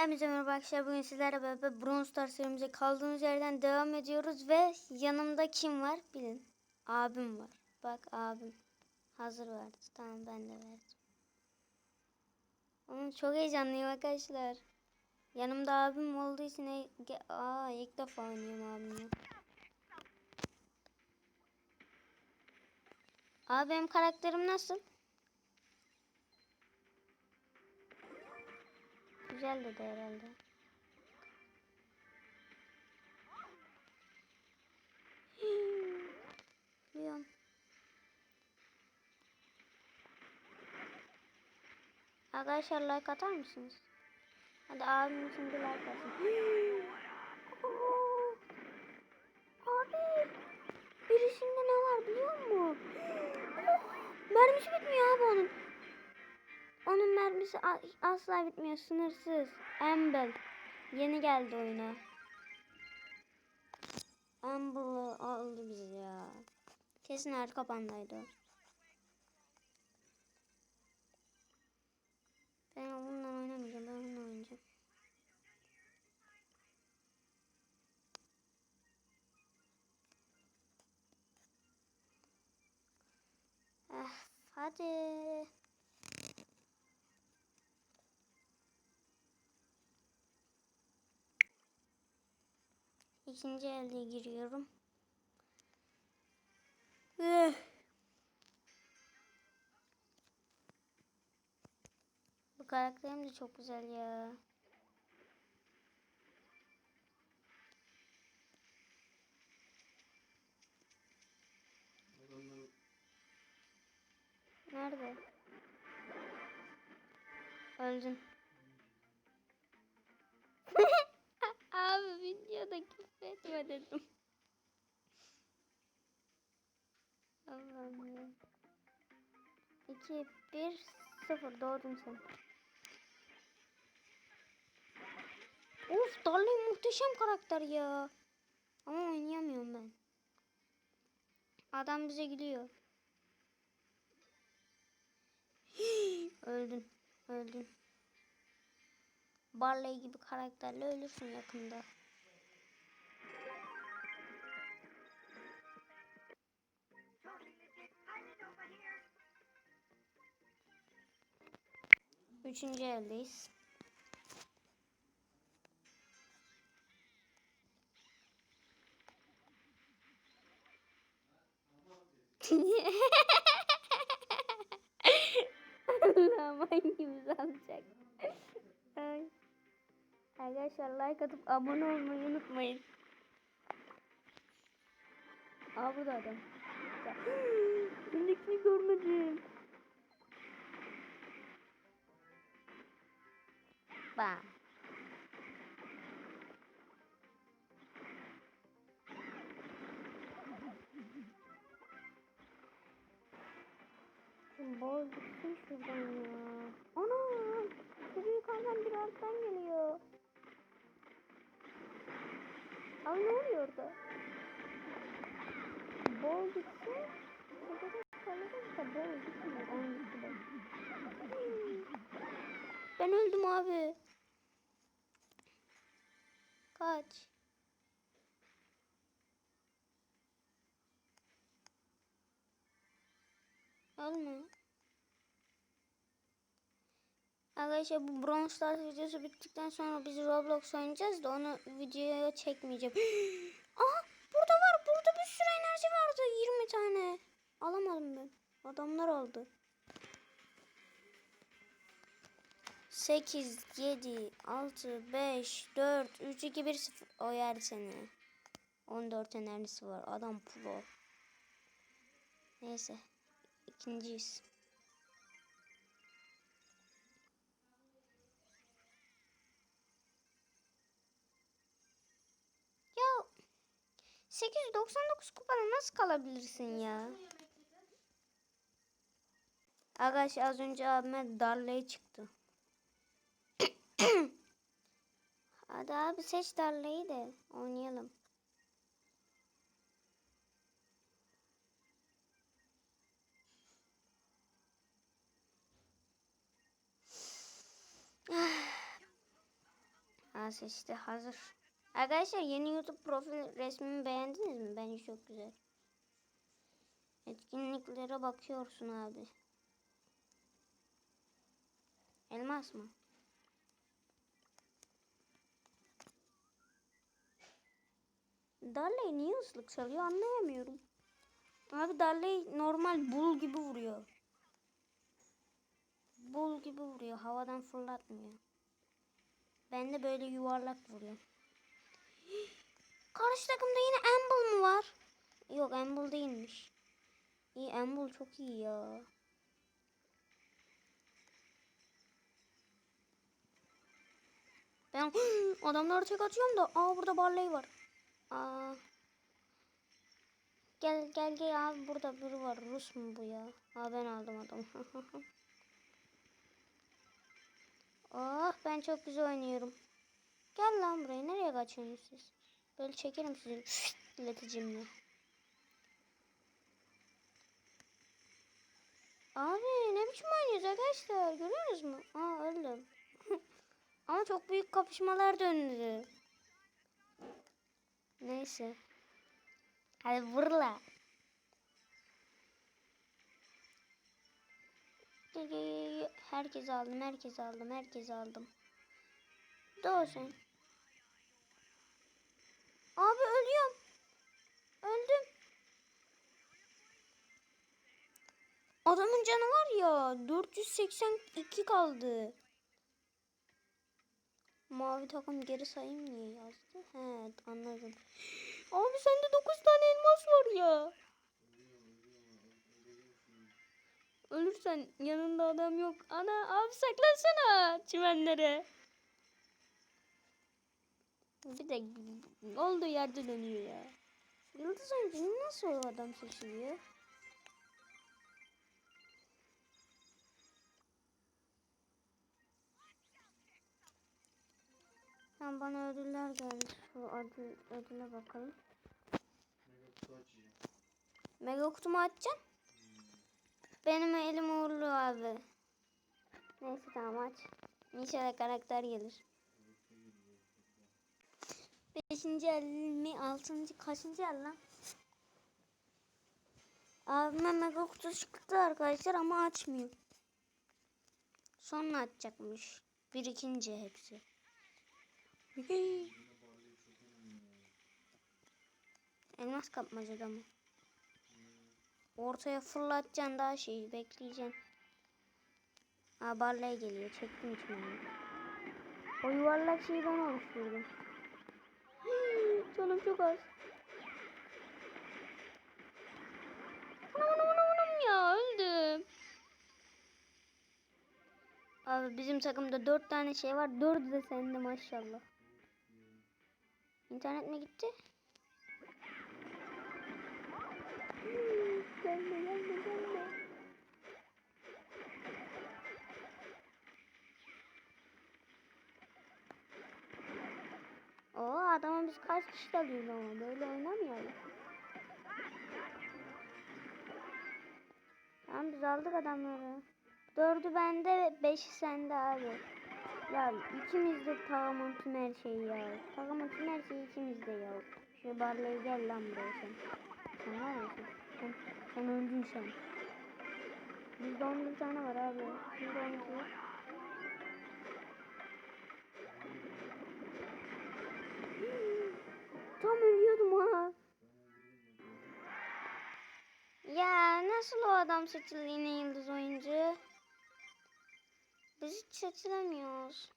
Hepinize merhaba arkadaşlar. Bugün sizlerle beraber Brawl Stars serimize kaldığımız yerden devam ediyoruz ve yanımda kim var bilin. Abim var. Bak abim. Hazır verdi. Tamam ben de verdim. Ama çok heyecanlıyım arkadaşlar. Yanımda abim olduğu için e- Aa, ilk defa oynuyorum abimle. Abi benim karakterim nasıl? Güzel dedi herhalde. Biliyorum. Arkadaşlar like atar mısınız? Hadi abim için bir like atın. Oo! Abi birisinde ne var biliyor musun? Mermisi bitmiyor abi onun. Onun mermisi asla bitmiyor. Sınırsız. Amber. Yeni geldi oyuna. Amber'ı aldı bizi ya. Kesin arka pandaydı o. Ben bununla oynamayacağım. Ben bununla oynayacağım. Ah, hadi. İkinci elde giriyorum. Eh. Bu karakterim de çok güzel ya. Nerede? Öldün. 2, 1, 0 doğdun sen. Of Darley muhteşem karakter ya. Ama oynayamıyorum ben. Adam bize gülüyor. öldün. Öldün. Barley gibi karakterle ölürsün yakında. Üçüncü eldeyiz. Allah'ım hangimiz alacak? Arkadaşlar like atıp abone olmayı unutmayın. Aa burada adam. Şimdikini görmedim. Bam. Bol gitsin şuradan ya. Ana! Büyük adam bir alttan geliyor. Abi ne oluyor orada? Bol gitsin. Ben öldüm abi. Kaç. Ölme. Arkadaşlar bu Brawl Stars videosu bittikten sonra biz Roblox oynayacağız da onu videoya çekmeyeceğim. Aha burada var. Burada bir sürü enerji vardı. 20 tane. Alamadım ben. Adamlar aldı. 8, 7, 6, 5, 4, 3, 2, 1, 0. O yer seni. 14 enerjisi var. Adam pro. Neyse. İkinciyiz. Ya 899 kupada nasıl kalabilirsin ya? Arkadaşlar az önce abime Darley çıktı. Hadi abi seç Darley'i de oynayalım. Aa seçti hazır. Arkadaşlar yeni YouTube profil resmimi beğendiniz mi? Bence çok güzel. Etkinliklere bakıyorsun abi. Elmas mı? Darley niye ıslık çalıyor anlayamıyorum. Abi Darley normal bul gibi vuruyor. Bul gibi vuruyor. Havadan fırlatmıyor. Ben de böyle yuvarlak vuruyor. Karşı takımda yine Amble mı var? Yok Amble değilmiş. İyi Amble çok iyi ya. Ben adamları tek atıyorum da aa burada Barley var. Aa. Gel gel gel abi burada biri var. Rus mu bu ya? Aa ben aldım adamı. oh ben çok güzel oynuyorum. Gel lan buraya. Nereye kaçıyorsunuz siz? Böyle çekerim sizi ileticimle. Abi ne biçim oynuyoruz arkadaşlar? Görüyorsunuz mu? Aa öldüm. Ama çok büyük kapışmalar döndü. Neyse. Hadi vurla. Herkes aldım, herkes aldım, herkes aldım. Doğru sen. Abi ölüyorum. Öldüm. Adamın canı var ya 482 kaldı. Mavi takım geri sayım niye yazdı? He anladım. Abi sende 9 tane elmas var ya. Ölürsen yanında adam yok. Ana abi saklansana çimenlere. Bir de olduğu yerde dönüyor ya. Yıldız oyuncu nasıl o adam seçiliyor? Tamam bana ödüller geldi. Şu ödül, ödüle bakalım. Mega kutumu açacaksın. Benim elim uğurlu abi. Neyse tamam aç. İnşallah karakter gelir. Beşinci el mi? Altıncı kaçıncı el lan? Abime mega kutu çıktı arkadaşlar ama açmıyor. Sonra açacakmış. Bir ikinci hepsi. Elmas kapmacada mı? Ortaya fırlatacaksın daha şeyi bekleyeceksin. Aa barlaya geliyor. Çektim içmeni. O yuvarlak şeyi ben oluşturdum. Canım çok az. Ya öldüm. Abi bizim takımda dört tane şey var. Dördü de sende maşallah. İnternet mi gitti? gelme gelme gelme. Oo adama biz kaç kişi alıyoruz ama böyle oynamayalım. Tamam biz aldık adamları. Dördü bende beşi sende abi. Ya ikimiz de takımın tüm her şeyi ya. Takımın tüm her şeyi ikimiz de ya. Şu barlayı gel lan buraya sen. Sen var mısın? Sen, sen öldün sen. Bizde 11 tane var abi. Bizde 12. Tam ölüyordum ha. Ya nasıl o adam seçildi yine yıldız oyuncu? Biz hiç seçilemiyoruz.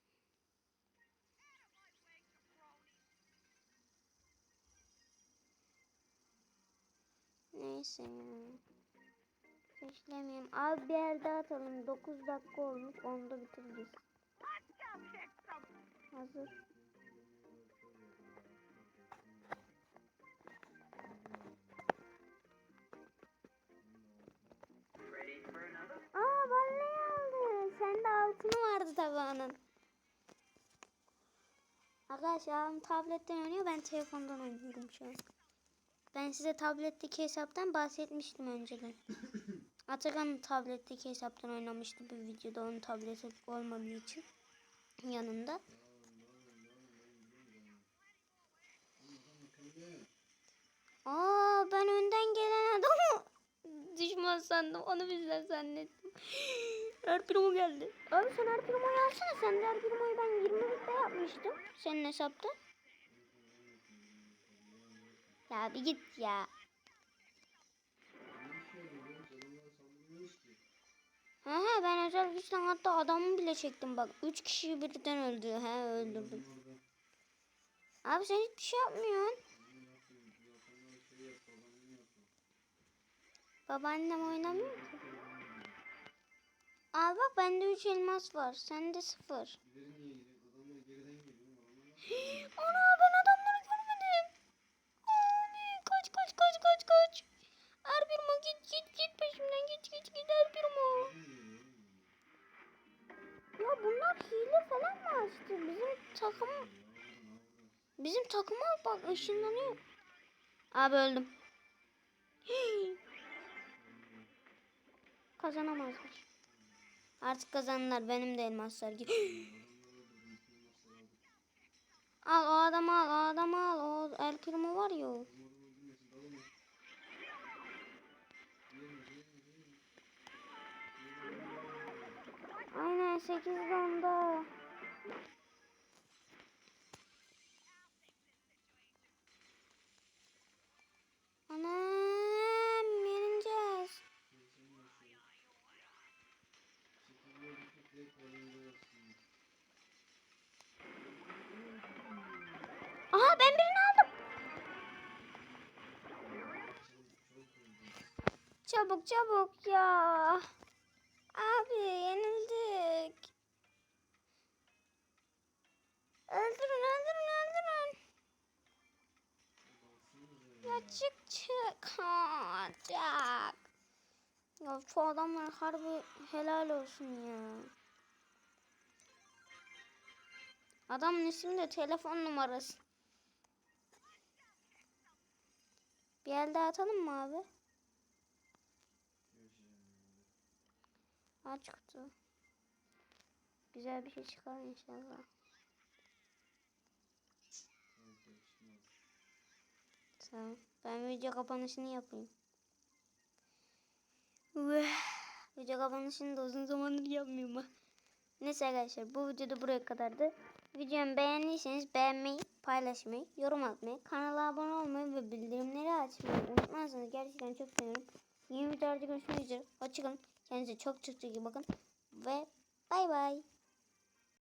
Neyse ya. Seçilemiyorum. Abi bir yer daha atalım. 9 dakika olmuş. 10'da bitireceğiz. Hazır. takımı vardı tabanın. Arkadaşlar tabletten oynuyor ben telefondan oynuyorum şu an. Ben size tabletteki hesaptan bahsetmiştim önceden. Atakan tabletteki hesaptan oynamıştı bu videoda onun tableti olmadığı için yanında. Aa ben önden gelen adamı düşman sandım. Onu bizden zannettim. Her Primo geldi. Abi sen Her Primo'yu alsana. Sen de Her Primo'yu ben 20 bitte yapmıştım. Senin hesapta. Ya bir git ya. He he ben özel güçten hatta adamı bile çektim bak. Üç kişiyi birden öldü. He öldürdüm. Abi sen hiçbir şey yapmıyorsun. Babaannem oynamıyor ki. Abi bak bende 3 elmas var. Sende 0. Ana ben adamları görmedim. Abi kaç kaç kaç kaç kaç. Erbirmo git git git peşimden git git git Erbirmo. Ya bunlar hile falan mı açtı? Bizim takım Bizim takıma bak ışınlanıyor. Abi öldüm. Kazanamazlar. Artık kazanırlar. Benim de elmaslar al o adamı al. O adamı al. O El Primo var ya o. Aynen 8 onda. Ben birini aldım. Çabuk çabuk ya. Abi yenildik. Öldürün öldürün öldürün. Ya çık çık. Ha. Ya şu adamlar harbi helal olsun ya. Adamın ismi de telefon numarası. Bir el daha atalım mı abi? Ha çıktı. Güzel bir şey çıkar inşallah. Tamam. Ben video kapanışını yapayım. Video kapanışını da uzun zamandır yapmıyorum. Neyse arkadaşlar bu videoda buraya kadardı. Videomu beğendiyseniz beğenmeyi, paylaşmayı, yorum atmayı, kanala abone olmayı ve bildirimleri açmayı unutmazsanız gerçekten çok sevinirim. Yeni videolarda görüşmek üzere. Hoşçakalın. Kendinize çok çok iyi bakın. Ve bay bay.